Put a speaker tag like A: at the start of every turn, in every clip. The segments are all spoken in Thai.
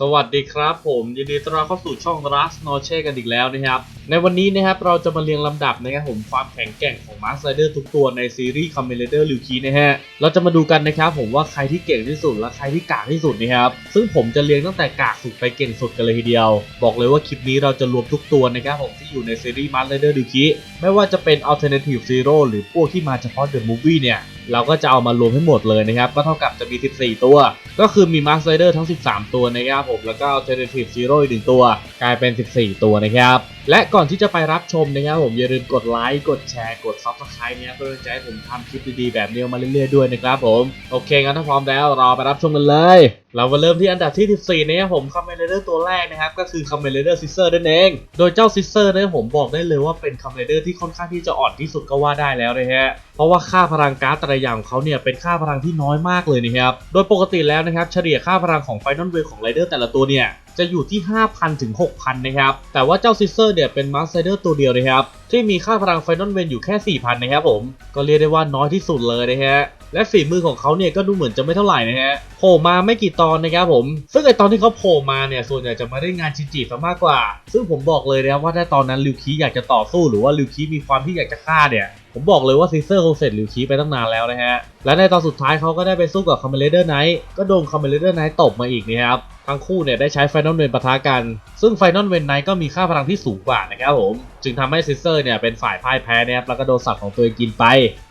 A: สวัสดีครับผมยินดีต้อนรับเข้าสู่ช่อง Rust n o c h e กันอีกแล้วนะครับ ในวันนี้นะครับเราจะมาเรียงลำดับนะครับผมความแข็งแกร่งของ Mask Rider ทุกตัวในซีรีส์ Kamen Rider ลิวคีนะฮะเราจะมาดูกันนะครับผมว่าใครที่เก่งที่สุดและใครที่กากที่สุดนะครับซึ่งผมจะเรียงตั้งแต่กากสุดไปเก่งสุดกันเลยทีเดียว บอกเลยว่าคลิปนี้เราจะรวมทุกตัวนะครับผมที่อยู่ในซีรีส์ Mask Rider ลิวคีไม่ว่าจะเป็น Alternative Zero หรือพวกที่มาเฉพาะ The Movie เนี่ย เราก็จะเอามารวมให้หมดเลยนะครับ ก็เท่ากับจะมี 14 ตัว ก็คือมีมาร์คไซเดอร์ทั้ง 13 ตัวนะครับผม แล้วก็เทเลทีฟซีโร่อีกหนึ่งตัว กลายเป็น 14 ตัวนะครับและก่อนที่จะไปรับชมนะครับผมอย่าลืมกดไลค์กดแชร์กด Subscribe เนี่ยเพื่อจะให้ผมทำคลิปดีๆแบบนี้มาเรื่อยๆด้วยนะครับผมโอเคงั้นถ้าพร้อมแล้วเราไปรับชมกันเลย เรามาเริ่มที่อันดับที่ 14นะครับผมคาเมเลเดอร์ตัวแรกนะครับก็คือคาเมเลเดอร์ซิสเซอร์นั่นเอง โดยเจ้าซิสเซอร์เนี่ยผมบอกได้เลยว่าเป็นคาเมเลเดอร์ที่ค่อนข้างที่จะอ่อนที่สุดก็ว่าได้แล้วนะฮะเพราะว่าค่าพลังการ์ดแต่ละอย่างของเขาเนี่ยเป็นค่าพลังที่น้อยมากเลยนะครับโดยปกติแล้วนะครับเฉลี่ยค่าพลังของไฟนอลเวของไรเดอร์แต่ละตัวเนี่ย จะอยู่ที่ 5,000 ถึง 6,000 นะครับ แต่ว่าเจ้าซิสเซอร์เนี่ยเป็นมาสไซเดอร์ตัวเดียวนะครับ ที่มีค่าพลังไฟนอลเวนอยู่แค่ 4,000 นะครับผม ก็เรียกได้ว่าน้อยที่สุดเลยนะฮะ และฝีมือของเขาเนี่ยก็ดูเหมือนจะไม่เท่าไหร่นะฮะ โผล่มาไม่กี่ตอนนะครับผม ซึ่งไอตอนที่เขาโผล่มาเนี่ยส่วนใหญ่จะมาได้งานชินจิซะมากกว่า ซึ่งผมบอกเลยนะครับว่าถ้าตอนนั้นลิวคีอยากจะต่อสู้หรือว่าลิวคีมีความที่อยากจะฆ่าเนี่ย ผมบอกเลยว่าซีเซอร์คงเสร็จลิวคีไปตั้งนานแล้วนะฮะ และในตอนสุดท้ายเขาก็ได้ไปสู้กับคาเมเลเดอร์ไนท์ก็โดนคาเมเลเดอร์ไนท์ตบมาอีกนะครับ ทั้งคู่เนี่ยได้ใช้ไฟนอลเวนปะทะกัน ซึ่งไฟนอลเวนไนท์ก็มีค่าพลังที่สูงกว่านะครับผม จึงทำให้ซิสเซอร์เนี่ยเป็นฝ่ายพ่ายแพ้นะครับแล้วก็โดนสัตว์ของตัวเองกินไป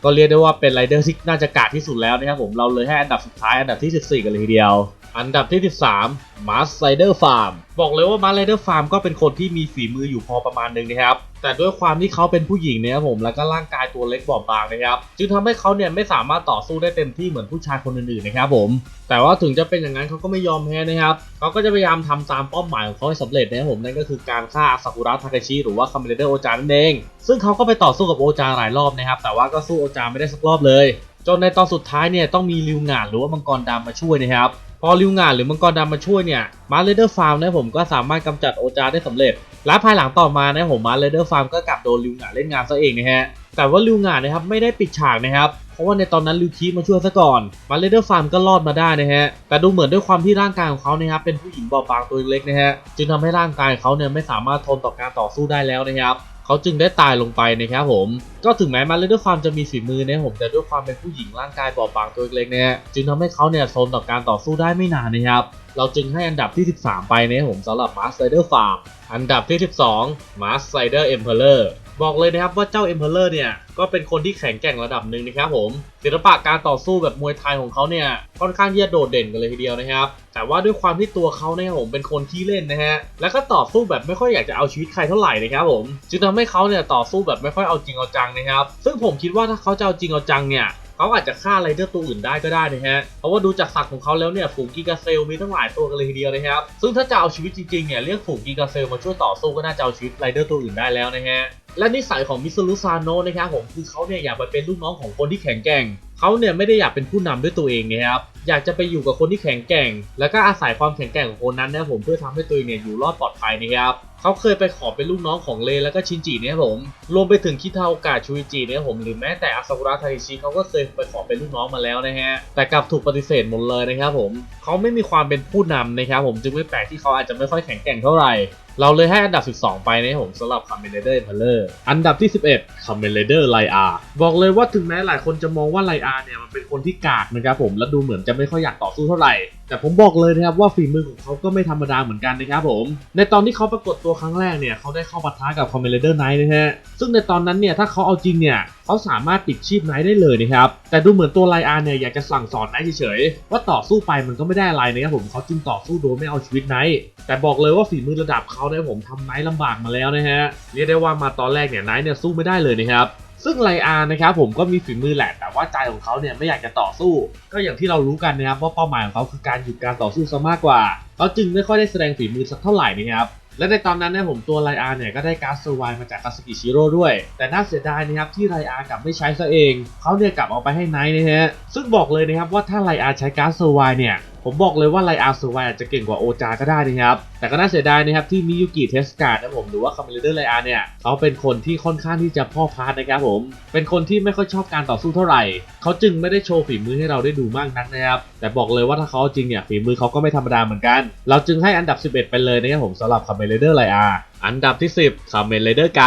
A: ก็เรียกได้ว่าเป็นไรเดอร์ที่น่าจะกาดที่สุดแล้วนะครับผม เราเลยให้อันดับสุดท้ายอันดับที่ 14 กันเลยทีเดียว อันดับที่ 13 Mars Rider Farm บอกเลยว่า Mars Rider Farm ก็เป็นคนที่มีฝีมืออยู่พอประมาณหนึงนะครับ แต่ด้วยความที่เขาเป็นผู้หญิงเนี่ยผมแล้วก็ร่างกายตัวเล็กบอบบางนะครับ จึงทำให้เขาเนี่ยไม่สามารถต่อสู้ได้เต็มที่เหมือนผู้ชายคนอื่นๆนะครับผม แต่ว่าถึงจะเป็นอย่างนั้นเขาก็ไม่ยอมแพ้นะครับเขาก็จะพยายามทำตามเป้าหมายของเขาให้สำเร็จนะครับผมนั่นก็คือการฆ่าซากุระทาเคชิหรือว่าคาเมเลเดอร์โอจานั่นเอง ซึ่งเขาก็ไปต่อสู้กับโอจาหลายรอบนะครับแต่ว่าก็สู้โอจาไม่ได้สักรอบเลย จนในตอนสุดท้ายเนี่ยต้องมีริวงานหรือว่ามังกรดำมาช่วยนะครับ พอริวงานหรือมังกรดำมาช่วยเนี่ยมาเลเดอร์ฟาร์มนะผมก็สามารถกำจัดโอจาได้สำเร็จ และภายหลังต่อมานะผมมาเลเดอร์ฟาร์มก็กลับโดนริวงานเล่นงานซะเองนะฮะแต่ว่าริวงานนะครับไม่ได้ปิดฉากนะครับเพราะว่าในตอนนั้นริวคีมาช่วยซะก่อนมาเลเดอร์ฟาร์มก็รอดมาได้นะฮะแต่ดูเหมือนด้วยความที่ร่างกายของเขานะครับเป็นผู้หญิงบอบบางตัวเล็กนะฮะจึงทำให้ร่างกายเขาเนี่ยไม่สามารถทนต่อการต่อสู้ได้แล้วนะครับ เขาจึงได้ตายลงไปนะครับผม ก็ถึงแม้มาเลด้วยความจะมีฝีมือนะผมแต่ด้วยความเป็นผู้หญิงร่างกายบอบบางตัวเล็กๆนะฮะจึงทำให้เขาเนี่ยทนต่อการต่อสู้ได้ไม่นานนะครับเราจึงให้อันดับที่ 13 ไปนะผมสำหรับมาสไซเดอร์ฟาร์มอันดับที่ 12 Mars Rider Emperor บอกเลยนะครับว่าเจ้า Emperor เลอร์เนี่ยก็เป็นคนที่แข็งแกร่งระดับหนึ่งนะครับผมศิลปะการต่อสู้แบบมวยไทยของเขาเนี่ยค่อนข้างที่จะโดดเด่นกันเลยทีเดียวนะครับ แต่ว่าด้วยความที่ตัวเขาเนี่ยผมเป็นคนที่เล่นนะฮะแล้วก็ต่อสู้แบบไม่ค่อยอยากจะเอาชีวิตใครเท่าไหร่นะครับผมจึงทำให้เขาเนี่ยต่อสู้แบบไม่ค่อยเอาจริงเอาจังนะครับ ซึ่งผมคิดว่าถ้าเขาจะเอาจริงเอาจังเนี่ยเขาอาจจะฆ่าไรเดอร์ตัวอื่นได้ก็ได้นะฮะ เพราะว่าดูจากสัตว์ของเขาแล้วเนี่ยฝูงกิกาเซลมีตั้งหลายตัวกันเลยทีเดียวนะครับ ซึ่งถ้าจะเอาชีวิตจริงๆเนี่ยเรียกฝูงกิกาเซลมาช่วยต่อสู้ก็น่าจะเอาชีวิตไรเดอร์ตัวอื่นได้แล้วนะฮะ และนิสัยของมิซูรุซานโนะนะครับผมคือเขาเนี่ยอยากไปเป็นลูกน้องของคนที่แข็งแกร่งเขาเนี่ยไม่ได้อยากเป็นผู้นำด้วยตัวเองนะครับอยากจะไปอยู่กับคนที่แข็งแกร่ง แล้วก็อาศัยความแข็งแกร่งของคนนั้นนะผมเพื่อทำให้ตัวเองเนี่ยอยู่รอดปลอดภัยนะครับ เขาเคยไปขอเป็นลูกน้องของเลแล้วก็ชินจิเนี่ยผม รวมไปถึงคิทาโอกะชูอิจิเนี่ยผมหรือแม้แต่อาซากุระทาเคชิเขาก็เคยไปขอเป็นลูกน้องมาแล้วนะฮะ แต่กลับถูกปฏิเสธหมดเลยนะครับผมเขาไม่มีความเป็นผู้นำนะครับผมจึงไม่แปลกที่เขาอาจจะไม่ค่อยแข็งแกร่งเท่าไหร่ เราเลยให้อันดับ 12 ไปนะครับผมสำหรับคาเมเลเดอร์เ p เลอร์อันดับที่ 11คาเมเลเดอร์ไลอาบอกเลยว่าถึงแม้หลายคนจะมองว่าไลอาเนี่ยมันเป็นคนที่กากนะครับผมและดูเหมือนจะไม่ค่อยอยากต่อสู้เท่าไหร่ แต่ผมบอกเลยนะครับว่าฝีมือของเขาก็ไม่ธรรมดาเหมือนกันนะครับผม ในตอนที่เขาปรากฏตัวครั้งแรกเนี่ยเขาได้เข้าปะทะกับคอมเมเลเดอร์ไนท์นะฮะ ซึ่งในตอนนั้นเนี่ยถ้าเขาเอาจริงเนี่ยเขาสามารถปิดชีพไนท์ได้เลยนะครับ แต่ดูเหมือนตัวไลอาเนี่ยอยากจะสั่งสอนไนท์เฉยๆ ว่าต่อสู้ไปมันก็ไม่ได้อะไรนะครับผมเขาจึงต่อสู้โดยไม่เอาชีวิตไนท์ แต่บอกเลยว่าฝีมือระดับเขาเนี่ยผมทำไนท์ลำบากมาแล้วนะฮะ เรียกได้ว่ามาตอนแรกเนี่ยไนท์เนี่ยสู้ไม่ได้เลยนะครับ ซึ่งไลอาร์นะครับผมก็มีฝีมือแหละ แต่ว่าใจของเขาเนี่ยไม่อยากจะต่อสู้ ก็อย่างที่เรารู้กันนะครับว่าเป้าหมายของเขาคือการหยุดการต่อสู้ซะมากกว่า เขาจึงไม่ค่อยได้แสดงฝีมือสักเท่าไหร่นะครับและในตอนนั้นเนี่ยผมตัวไลอาร์เนี่ยก็ได้การ์ดเซอร์ไวมาจากคาสกิชิโร่ด้วย แต่น่าเสียดายนะครับที่ไลอาร์กลับไม่ใช้ซะเอง เขาเนี่ยกลับเอาไปให้ไนท์นะฮะซึ่งบอกเลยนะครับว่าถ้าไลอาร์ใช้การ์ดเซอร์ไวเนี่ย ผมบอกเลยว่าไลอาร์ซูไวอาจจะเก่งกว่าโอจาก็ได้นะครับ แต่ก็น่าเสียดายนะครับที่มิยุกิเทสการ์ดนะผมหรือว่าคาเมเลเดอร์ไลอาร์เนี่ยเขาเป็นคนที่ค่อนข้างที่จะพ่อพาร์ตนะครับผม เป็นคนที่ไม่ค่อยชอบการต่อสู้เท่าไหร่ เขาจึงไม่ได้โชว์ฝีมือให้เราได้ดูมากนักนะครับ แต่บอกเลยว่าถ้าเขาเอาจริงเนี่ยฝีมือเขาก็ไม่ธรรมดาเหมือนกัน เราจึงให้อันดับ 11 ไปเลยนะครับผมสำหรับคาเมเลเดอร์ไลอาร์ อันดับที่ 10คาเมนเ r เดอร์ไก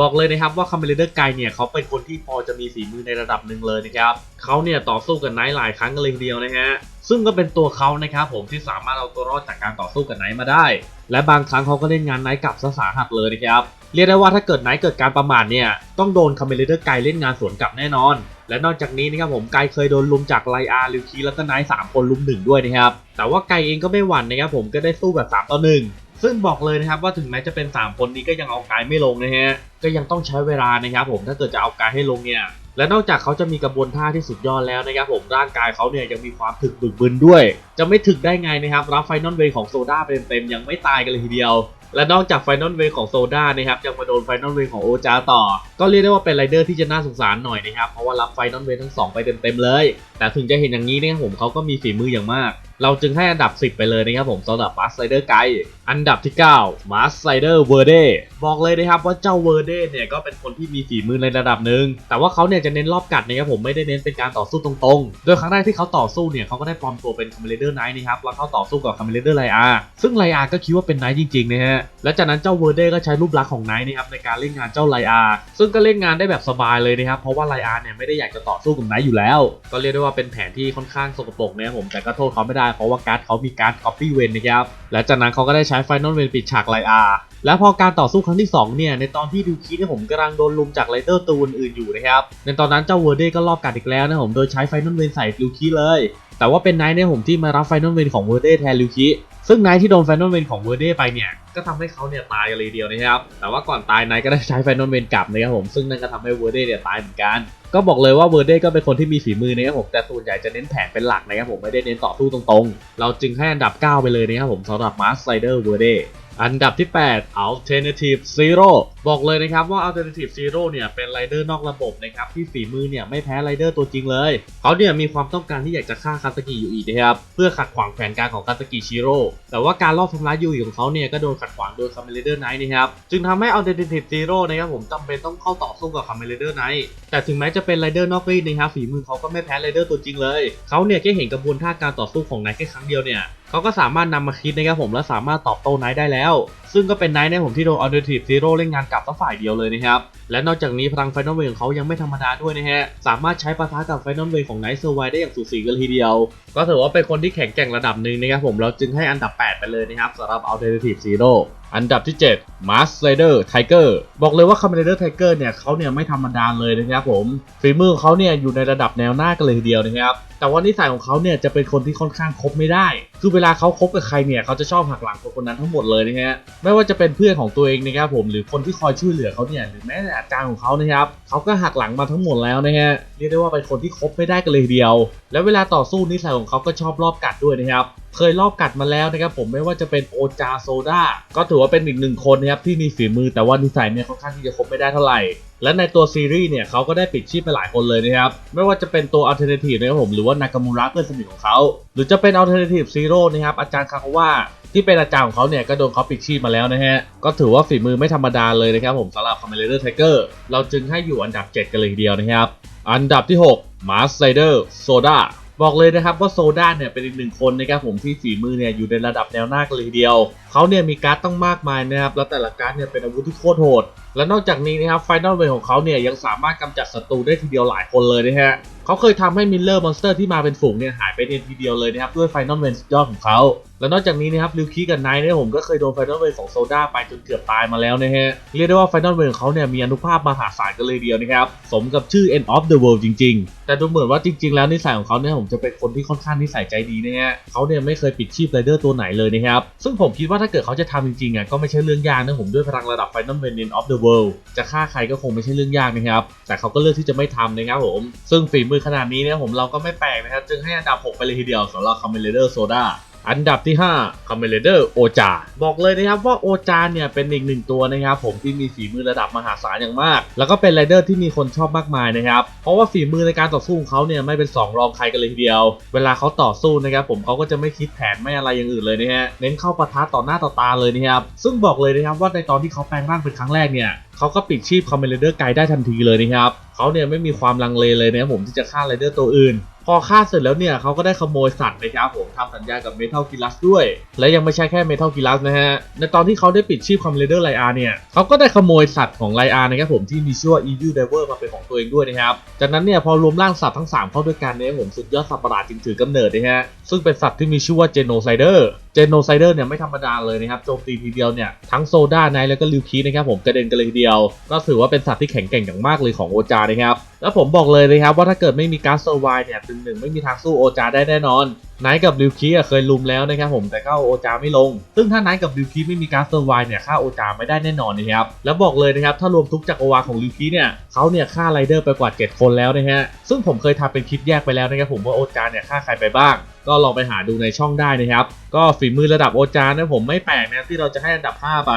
A: บอกเลยนะครับว่าคาเมนเ r เดอร์ไกเนี่ยเขาเป็นคนที่พอจะมีฝีมือในระดับหนึ่งเลยนะครับเขาเนี่ยต่อสู้กับไนท์หลายครั้งกันเลยทีเดียวนะฮะซึ่งก็เป็นตัวเขานะครับผมที่สามารถเอาตัวรอดจากการต่อสู้กับไนท์มาได้ และบางครั้งเขาก็เล่นงานไนท์กลับซะสาหัสเลยนะครับเรียกได้ว่าถ้าเกิดไนท์เกิดการประมาทเนี่ยต้องโดนคาเมนเ r เดอร์ไกเล่นงานสวนกลับแน่นอน และนอกจากนี้นะครับผมไกเคยโดนลุมจากไลอาร์ลิวคีแล้วก็ไนท์สามคนลุมหนึ่งด้วยนะครับแต่ว่าไกเองก็ไม่หวั่นนะครับผมก็ได้สู้แบบ3ต่อ1 ซึ่งบอกเลยนะครับว่าถึงแม้จะเป็น 3 คนนี้ก็ยังเอากายไม่ลงนะฮะ ก็ยังต้องใช้เวลานะครับผมถ้าเกิดจะเอากายให้ลงเนี่ย และนอกจากเขาจะมีกระบวนท่าที่สุดยอดแล้วนะครับผมร่างกายเขาเนี่ยยังมีความถึกบึกบึนด้วย จะไม่ถึกได้ไงนะครับรับไฟนอลเวของโซดาเต็มๆยังไม่ตายกันเลยทีเดียวและนอกจากไฟนอลเวของโซดานะครับยังมาโดนไฟนอลเวของโอจาต่อ ก็เรียกได้ว่าเป็นไรเดอร์ที่จะน่าสงสารหน่อยนะครับ เพราะว่ารับไฟนอลเวทั้งสองไปเต็มๆเลย แต่ถึงจะเห็นอย่างนี้นะครับผมเขาก็มีฝีมืออย่างมาก เราจึงให้อันดับ 10 ไปเลยนะครับผมสำหรับมาสไ r เดอร์ไกอันดับที่9มาสไ r เดอร์เวอร์เดบอกเลยนะครับว่าเจ้าเวอร์เดเนี่ยก็เป็นคนที่มีฝีมือในระดับหนึ่งแต่ว่าเขาเนี่ยจะเน้นรอบกัดนะครับผมไม่ได้เน้นเป็นการต่อสู้ตรงๆ โดยครั้งแรกที่เขาต่อสู้เนี่ยเขาก็ได้ปลอมตัวเป็นคาเมเลเดอร์ไนท์นะครับแล้วเขาต่อสู้กับคาเมเลเดอร์ไลอาร์ซึ่งไลอาร์ก็คิดว่าเป็นไนท์จริงๆนะฮะและจากนั้นเจ้าเวอร์เดก็ใช้รูปลักษณ์ของไนท์นะครับในการเล่นงานเจ้าไลอาร์ซึ่งก็เล่นงานได้แบบสบายเลยนะครับเพราะว่าไลอาเนี่ยไม่ได้อยากจะต่อสู้กับไนท์อยู่แล้ว ก็เรียกได้ว่าเป็นแผนที่ค่อนข้างสกปรกนะครับผมแต่ก็โทษเขาไม่ได้เพราะว่าการ์ดเขามีการ์ด copy เวนนะครับและจากนั้นเขาก็ได้ใช้ไฟนอลเวนปิดฉากไลอาร์แล้วพอการต่อสู้ครั้งที่ 2 เนี่ย ในตอนที่ดูคิเนี่ยผมกำลังโดนลุมจากไรเดอร์ตัวอื่นอยู่นะครับ ในตอนนั้นเจ้าเวอร์เดก็รอบกัดอีกแล้วนะผม โดยใช้ไฟนอลเวนใส่ลูคิเลย แต่ว่าเป็นไนท์ในผมที่มารับไฟนอลเวนของเวอร์เดแทนลิวคิซึ่งไนท์ที่โดนไฟนอลเวนของเวอร์เดไปเนี่ยก็ทำให้เขาเนี่ยตายกันเลยเดียวนะครับ แต่ว่าก่อนตายไนท์ก็ได้ใช้ไฟนอลเวนกลับนะครับผมซึ่งนั่นก็ทำให้เวอร์เดเนี่ยตายเหมือนกันก็บอกเลยว่าเวอร์เดก็เป็นคนที่มีฝีมือนะครับผมแต่ส่วนใหญ่จะเน้นแผนเป็นหลักนะครับผมไม่ได้เน้นต่อสู้ตรงๆ เราจึงให้อันดับ 9 ไปเลยนะครับผมสำหรับมาร์สไซเดอร์เวอร์เด อันดับที่ 8 Alternative Zero บอกเลยนะครับว่า Alternative Zero เนี่ยเป็นไรเดอร์นอกระบบนะครับที่ฝีมือเนี่ยไม่แพ้ไรเดอร์ตัวจริงเลย เขาเนี่ยมีความต้องการที่อยากจะฆ่าคาสกิอยู่อีกนะครับเพื่อขัดขวางแผนการของคาสกิชิโร่แต่ว่าการลอบทำร้ายยูอีของเขาเนี่ยก็โดนขัดขวางโดยคาเมเลเดอร์ไนท์นะครับจึงทำให้ Alternative Zero นะครับผมจำเป็นต้องเข้าต่อสู้กับคาเมเลเดอร์ไนท์แต่ถึงแม้จะเป็นไรเดอร์นอกรีดนะครับฝีมือเขาก็ไม่แพ้ไรเดอร์ตัวจริงเลยเขาเนี่ยแค่เห็นกระบวนท่าการต่อสู้ของไนท์แค่ครั้งเดียวเนี่ยเขาก็สามารถนำมาคิดนะครับผมและสามารถตอบโต้ไนท์ได้แล้ว ซึ่งก็เป็นไนท์ในผมที่โดน Alternative Zero เล่นงานกลับตั้งฝ่ายเดียวเลยนะครับ และนอกจากนี้พลังไฟนอลเวของเขายังไม่ธรรมดาด้วยนะฮะ สามารถใช้ปะทะกับไฟนอลเวของไนท์เซอร์ไวได้อย่างสูสีกันเลยทีเดียว ก็ถือว่าเป็นคนที่แข็งแกร่งระดับหนึ่งนะครับผมเราจึงให้อันดับ 8 ไปเลยนะครับสำหรับ Alternative Zero อันดับที่ 7 Mars Rider Tiger บอกเลยว่า Kamen Rider Tiger เนี่ยเขาเนี่ยไม่ธรรมดาเลยนะครับผมฝีมือของเขาเนี่ยอยู่ในระดับแนวหน้ากันเลยทีเดียวนะครับแต่ว่านิสัยของเขาเนี่ยจะเป็นคนที่ค่อนข้างคบไม่ได้ คือเวลาเขาคบกับใครเนี่ยเขาจะชอบหักหลังคนคนนั้นทั้งหมดเลยนะฮะไม่ว่าจะเป็นเพื่อนของตัวเองนะครับผมหรือคนที่คอยช่วยเหลือเขาเนี่ยหรือแม้แต่อาจารย์ของเขานะครับเขาก็หักหลังมาทั้งหมดแล้วนะฮะเรียกได้ว่าเป็นคนที่คบไม่ได้กันเลยเดียว แล้วเวลาต่อสู้นิสัยของเขาก็ชอบรอบกัดด้วยนะครับเคยรอบกัดมาแล้วนะครับผมไม่ว่าจะเป็นโอจาโซดาก็ถือว่าเป็นอีกหนึ่งคนนะครับที่มีฝีมือแต่ว่านิสัยเนี่ยค่อนข้างที่จะคบไม่ได้เท่าไหร่ และในตัวซีรีส์เนี่ยเขาก็ได้ปิดชีพไปหลายคนเลยนะครับ ไม่ว่าจะเป็นตัว Alternative นะครับผมหรือว่านากามูระเพื่อนสนิทของเขา หรือจะเป็น Alternative Zero นะครับอาจารย์คาคาวะที่เป็นอาจารย์ของเขาเนี่ยก็โดนเขาปิดชีพมาแล้วนะฮะ ก็ถือว่าฝีมือไม่ธรรมดาเลยนะครับผมสำหรับ Kamen Rider Tiger เราจึงให้อยู่อันดับ 7 กันเลยทีเดียวนะครับ อันดับที่6 Mars Rider Soda บอกเลยนะครับว่าโซดาเนี่ยเป็นอีกหนึ่งคนนะครับผมที่ฝีมือเนี่ยอยู่ในระดับแนวหน้ากันเลยทีเดียว เขาเนี่ยมีการ์ดต้องมากมายนะครับแล้วแต่ละการ์ดเนี่ยเป็นอาวุธที่โคตรโหด และนอกจากนี้นะครับไฟนอลเวของเขาเนี่ยยังสามารถกำจัดศัตรูได้ทีเดียวหลายคนเลยนะฮะเขาเคยทำให้มิลเลอร์มอนสเตอร์ที่มาเป็นฝูงเนี่ยหายไปในทีเดียวเลยนะครับด้วยไฟนอลเวนสุดยอดของเขาและนอกจากนี้นะครับลิวคีกับไนท์เนี่ยผมก็เคยโดนไฟนอลเวนของโซดาไปจนเกือบตายมาแล้วนะฮะเรียกได้ว่าไฟนอลเวนของเขาเนี่ยมีอนุภาพมหาศาลกันเลยเดียวนะครับสมกับชื่อ End of the World จริง ๆ แต่ดูเหมือนว่าจริง ๆ แล้วนิสัยของเขาเนี่ยผมจะเป็นคนที่ค่อนข้างนิสัยใจดีนะฮะเขาเนี่ยไม่เคยปิดชีพไรเดอร์ตัวไหนเลยนะครับซึ่งผมคิดว่าถ้าเกิดเขาจะทำจริงๆอะก็ไม่ใช่เรื่องยากนะผมด้วยพลังระดับไฟนอลเวน End of the World จะฆ่าใครก็คงไม่ใช่เรื่องยากนะครับ แต่เขาก็เลือกที่จะไม่ทำนะครับผม ซึ่งฝีมือขนาดนี้เนี่ยผมเราก็ไม่แปลกนะครับ จึงให้อันดับ 6 ไปเลยทีเดียวสำหรับ Kamen Rider Soda อันดับที่5 c o m m a n d e r โอจาบอกเลยนะครับว่าโอจาเนี่ยเป็นอีกหนึ่งตัวนะครับผมที่มีฝีมือระดับมหาศาลอย่างมาก แล้วก็เป็นไรเดอร์ที่มีคนชอบมากมายนะครับ เพราะว่าฝีมือในการต่อสู้ของเขาเนี่ยไม่เป็นสองรองใครกันเลยทีเดียว เวลาเขาต่อสู้นะครับผมเขาก็จะไม่คิดแผนไม่อะไรอย่างอื่นเลยนะฮะ เน้นเข้าปะทะต่อหน้าต่อตาเลยนะครับ ซึ่งบอกเลยนะครับว่าในตอนที่เขาแปลงร่างเป็นครั้งแรกเนี่ยเขาก็ปิดชีพคอมเมนเดอร์ไกได้ทันทีเลยนะครับเขาเนี่ยไม่มีความลังเลเลยนะครับผมที่จะฆ่าไรเดอร์ตัวอื่น พอฆ่าเสร็จแล้วเนี่ยเขาก็ได้ขโมยสัตว์นะครับผมทำสัญญากับเมทัลกิลัสด้วย และยังไม่ใช่แค่เมทัลกิลัสนะฮะ ในตอนที่เขาได้ปิดชีพคอมเลเดอร์ไลอาเนี่ยเขาก็ได้ขโมยสัตว์ของไลอานะครับผมที่มีชื่อว่าอีวิลเดเวอร์มาเป็นของตัวเองด้วยนะครับ จากนั้นเนี่ยพอรวมร่างสัตว์ทั้ง 3 เข้าด้วยกันเนี่ยผมสุดยอดสัตว์ประหลาดจึงถือกำเนิดนะฮะซึ่งเป็นสัตว์ที่มีชื่อว่าเจโนไซเดอร์ เจโนไซเดอร์เนี่ยไม่ธรรมดาเลยนะครับโจมตีทีเดียวเนี่ยทั้งโซดาไนท์แล้วก็ลิวคีนะครับผมกระเด็นกันเลยทีเดียว ก็ถือว่าเป็นสัตว์ที่แข็งแกร่งอย่างมากเลยของโอจานะครับแล้วผมบอกเลยนะครับว่าถ้าเกิดไม่มีการ์ดเซอร์ไวเนี่ยตึงหนึ่งไม่มีทางสู้โอจาได้แน่นอนไนท์กับลิวคีเคยลุมแล้วนะครับผมแต่ก็โอจาไม่ลง ซึ่งถ้าไนท์กับลิวคีไม่มีการ์ดเซอร์ไวเนี่ยฆ่าโอจาไม่ได้แน่นอนนะครับแล้วบอกเลยนะครับถ้ารวมทุกจักรวาลของลิวคีเนี่ยเขาเนี่ยฆ่าไรเดอร์ไปกว่า 7 คนแล้วนะฮะซึ่งผมเคยทำเป็นคลิปแยกไปแล้วนะครับผมว่าโอจาเนี่ยฆ่าใครไปบ้าง ก็ลองไปหาดูในช่องได้นะครับ ก็ฝีมือระดับโอจานะผมไม่แปลกนะที่เราจะให้อันดับ 5 ไป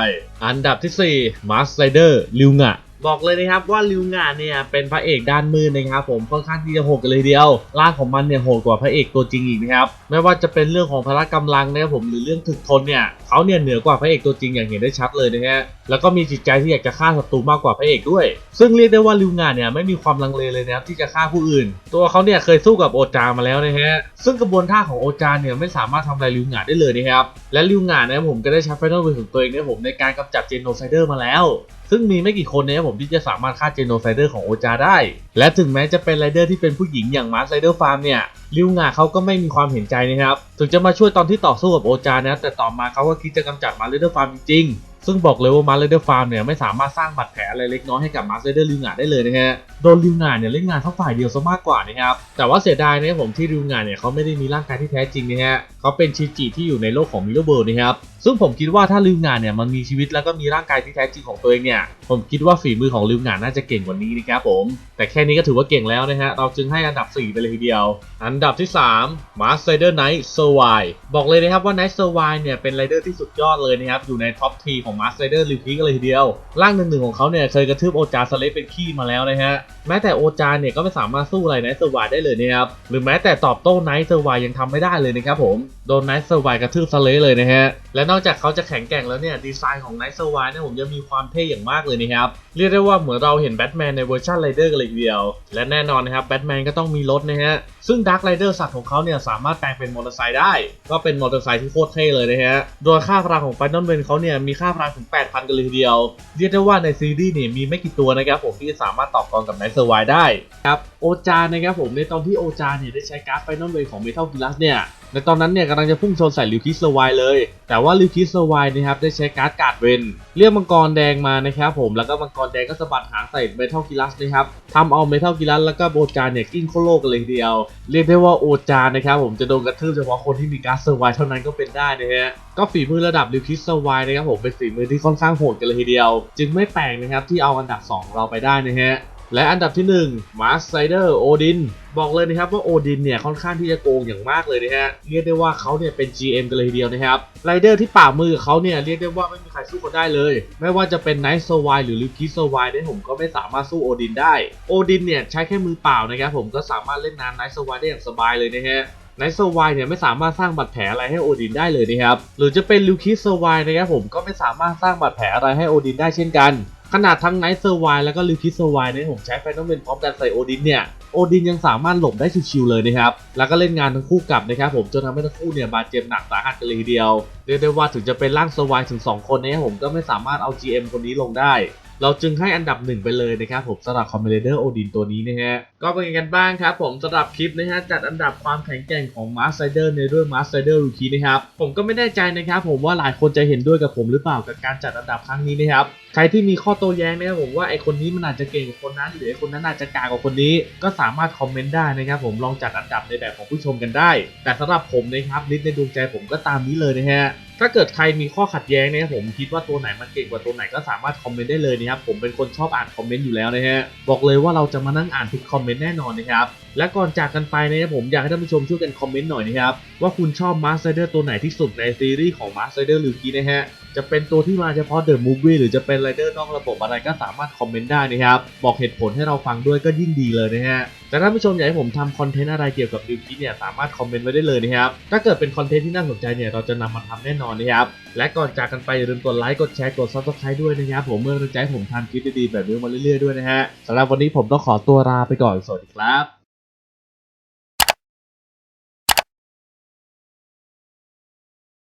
A: อันดับที่4มาสไ r เดอร์ลิวงะ บอกเลยนะครับว่าลิวงานเนี่ยเป็นพระเอกด้านมืดนะครับผมค่อนข้างที่จะโหดกันเลยเดียวร่างของมันเนี่ยโหดกว่าพระเอกตัวจริงอีกนะครับไม่ว่าจะเป็นเรื่องของพละกำลังนะครับผมหรือเรื่องถึกทนเนี่ยเขาเนี่ยเหนือกว่าพระเอกตัวจริงอย่างเห็นได้ชัดเลยนะฮะแล้วก็มีจิตใจที่อยากจะฆ่าศัตรูมากกว่าพระเอกด้วย ซึ่งเรียกได้ว่าลิวงานเนี่ยไม่มีความลังเลเลยนะครับที่จะฆ่าผู้อื่น ตัวเขาเนี่ยเคยสู้กับโอจามาแล้วนะฮะซึ่งกระบวนท่าของโอจาเนี่ยไม่สามารถทำลายลิวงานได้เลยนะครับและลิวงานเนี่ยผมก็ได้ใช้ไฟนอลเวของตัวเองเนี่ยผมในการกำจัดเจโนไซเดอร์มาแล้ว ซึ่งมีไม่กี่คนเนี่ยผมที่จะสามารถฆ่าเจโนไซเดอร์ของโอจาได้ และถึงแม้จะเป็นไรเดอร์ที่เป็นผู้หญิงอย่างมาร์ไซเดอร์ฟาร์มเนี่ยลิวงาเขาก็ไม่มีความเห็นใจนะครับ ถึงจะมาช่วยตอนที่ต่อสู้กับโอจานะแต่ต่อมาเขาก็คิดจะกำจัดมาร์ไซเดอร์ฟาร์มจริงๆซึ่งบอกเลยว่ามาร์ไซเดอร์ฟาร์มเนี่ยไม่สามารถสร้างบาดแผลอะไรเล็กน้อยให้กับมาร์ไซเดอร์ลิวงาได้เลยนะฮะ โดนลิวงาเนี่ยเล่นงานเขาฝ่ายเดียวซะมากกว่านะครับ แต่ว่าเสียดายนะครับผมที่ลิวงาเนี่ยเขาไม่ได้มีร่างกายที่แท้จริงนะฮะ เขาเป็นชิจิที่อยู่ในโลกของมิลเลเบิร์นะครับ ซึ่งผมคิดว่าถ้าลิวงานเนี่ยมันมีชีวิตแล้วก็มีร่างกายที่แท้จริงของตัวเองเนี่ยผมคิดว่าฝีมือของลิวงานน่าจะเก่งกว่านี้นะครับผม แต่แค่นี้ก็ถือว่าเก่งแล้วนะฮะเราจึงให้อันดับ 4 ไปเลยทีเดียว อันดับที่ 3 m a s t e r Knight s u r v i บอกเลยนะครับว่า Knight s u r v i เนี่ยเป็นไรเดอร์ที่สุดยอดเลยนะครับอยู่ในท็อปทีของ m a s t e r ลิวคีกันเลยทีเดียว ร่างหนึ่งๆของเขาเนี่ยเคยกระทืบโอจาสเลปเป็นขี้มาแล้วนะฮะแม้แต่โอจาเนี่ยก็ไม่สามารถสู้อะไร Knight s u r v i ได้เลยนะครับหรือแม้แต่ตอบโต้ Knight s u r v i ยังทำไม่ได้เลยนะครับผมโดน Knight s u r v i กระทืบสเลปเลยนะฮะและนอกจากเขาจะแข็งแกร่งแล้วเนี่ยดีไซน์ของ Knight s u r v i เนี่ยผมยังมีความเท่อย่างมากเลยนะครับ เรียกได้ว่าเหมือนเราเห็นแบทแมนในเวอร์ชันไรเดอร์กันเลยทีเดียว และแน่นอนนะครับแบทแมนก็ต้องมีรถนะฮะ ซึ่งด a r k ไรเดอร์สัตว์ของเขาเนี่ยสามารถแปลงเป็นมอเตอร์ไซค์ได้ ก็เป็นมอเตอร์ไซค์ที่โคตรเท่เลยนะฮะ โดยค่าพลังของไฟนอลเวนเขาเนี่ยมีค่าพลังถึง 8,000 กันเลยทีเดียว เรียกได้ว่าในซีรีส์เนี่ยมีไม่กี่ตัวนะครับผมที่สามารถต่อกรกับไนท์เซอร์ไวได้ครับ โอจานะครับผมในตอนที่โอจาเนี่ยได้ใช้การ์ดไฟนอลเวนของเมทัลกิลัสเนี่ยในตอนนั้นเนี่ยกำลังจะพุ่งชนใส่ลิวคิสเซอร์ไวเลย แต่ว่าลิวคิสเซอร์ไวนะครับได้ใช้การ์ดกาดเวนเรียกมังกรแดงมานะครับผมแล้วก็มังกรแดงก็สะบัดหางใส่เมทัลกิลัสนะครับทำเอาเมทัลกิลัสแล้วก็โอจาเนี่ยกิ้งโคโลกันเลยทีเดียว เรียกได้ว่าโอจานะครับผมจะโดนกระทืบเฉพาะคนที่มีการ์ดเซอร์ไวเท่านั้นก็เป็นได้นะฮะก็ฝีมือระดับลิวคิสเซอร์ไวนะครับผมเป็นฝีมือที่ค่อนข้างโหดกันเลยทีเดียว จึงไม่แปลกนะครับที่เอาอันดับ 2 เราไปได้นะฮะ และอันดับที่1 m a s ไ r เดอร์โอดินบอกเลยนะครับว่าโอดินเนี่ยค่อนข้างที่จะโกงอย่างมากเลยนะฮะเรียกได้ว่าเขาเนี่ยเป็น GM กันเลยทีเดียวนะครับไรเดอร์ที่ป่ามือเขาเนี่ยเรียกได้ว่าไม่มีใครสู้กันได้เลย ไม่ว่าจะเป็นไนท์ s ซ r วหรือลิคิส s ซ r วเนี่ยผมก็ไม่สามารถสู้โอดินได้โอดินเนี่ยใช้แค่มือเปล่านะครับผมก็สามารถเล่นนานไนท์ s ซ r วได้อย่างสบายเลยนะฮะไนท์เซอร์ไวเนี่ยไม่สามารถสร้างบาดแผลอะไรให้โอดินได้เลยนะครับหรือจะเป็นลิวคิสเซอร์ไวนะครับผมก็ไม่สามารถสร้างบาดแผลอะไรให้โอดินได้เช่นกัน ขนาดทั้งไนท์เซอร์ไวแล้วก็ลิคิสเซอร์ไวเนี่ยผมใช้ไฟนอลเมนพร้อมกันใส่โอดินเนี่ย โอดินยังสามารถหลบได้ชิวๆเลยนะครับ แล้วก็เล่นงานทั้งคู่กลับนะครับผมจนทำให้ทั้งคู่เนี่ยบาดเจ็บหนักสาหัสกันเลยทีเดียว เรียกได้ว่าถึงจะเป็นร่างเซอร์ไวถึง 2 คนนะครับผมก็ไม่สามารถเอา GM คนนี้ลงได้ เราจึงให้อันดับหนึ่งไปเลยนะครับผมสำหรับคอมเมเดอร์โอดินตัวนี้นะฮะก็เป็นยังไงกันบ้างครับผมสำหรับคลิปนะฮะจัดอันดับความแข็งแกร่งของมาร์ไซเดอร์ในเรื่องมาร์ไซเดอร์รูคีนะครับผมก็ไม่แน่ใจนะครับผมว่าหลายคนจะเห็นด้วยกับผมหรือเปล่ากับการจัดอันดับครั้งนี้นะครับใครที่มีข้อโต้แย้งนะครับผมว่าไอคนนี้มันอาจจะเก่งกว่าคนนั้น หรือไอคนนั้นอาจจะกากว่าคนนี้ ก็สามารถคอมเมนต์ได้นะครับผมลองจัดอันดับในแบบของผู้ชมกันได้ แต่สำหรับผมนะครับลิสต์ในดวงใจผมก็ตามนี้เลยนะฮะ ถ้าเกิดใครมีข้อขัดแย้งนะครับผมคิดว่าตัวไหนมันเก่งกว่าตัวไหนก็สามารถคอมเมนต์ได้เลยนะครับผมเป็นคนชอบอ่านคอมเมนต์อยู่แล้วนะฮะบอกเลยว่าเราจะมานั่งอ่านทุกคอมเมนต์แน่นอนนะครับและก่อนจากกันไปนะครับผมอยากให้ท่านผู้ชมช่วยกันคอมเมนต์หน่อยนะครับ ว่าคุณชอบมาสเตอร์ตัวไหนที่สุดในซีรีส์ของมาสเตอร์ลูคีนะฮะ จะเป็นตัวที่มาเฉพาะเดอะมูฟวี่หรือจะเป็นไรเดอร์นอกระบบอะไรก็สามารถคอมเมนต์ได้นะครับ บอกเหตุผลให้เราฟังด้วยก็ยิ่งดีเลยนะฮะแต่ถ้านผู้ชมอยากให้ผมทำคอนเทนต์อะไรเกี่ยวกับลูคีเนี่ยสามารถคอมเมนต์ไว้ได้เลยนะครับถ้าเกิดเป็นคอนเทนต์ที่น่าสนใจเนี่ยเราจะนำมาทำแน่นอนนะครับและก่อนจากกันไปอย่าลืมกดไลค์กดแชร์กด subscribe ด้วยนะครับผมเมื่อกำลังใจผมทำคลิปดีๆแบบนี้มาเรื่อยๆด้วยนะฮะสำหรับวันนี้ผมต้องขอตัวลาไปก่อนสวัสดีครับ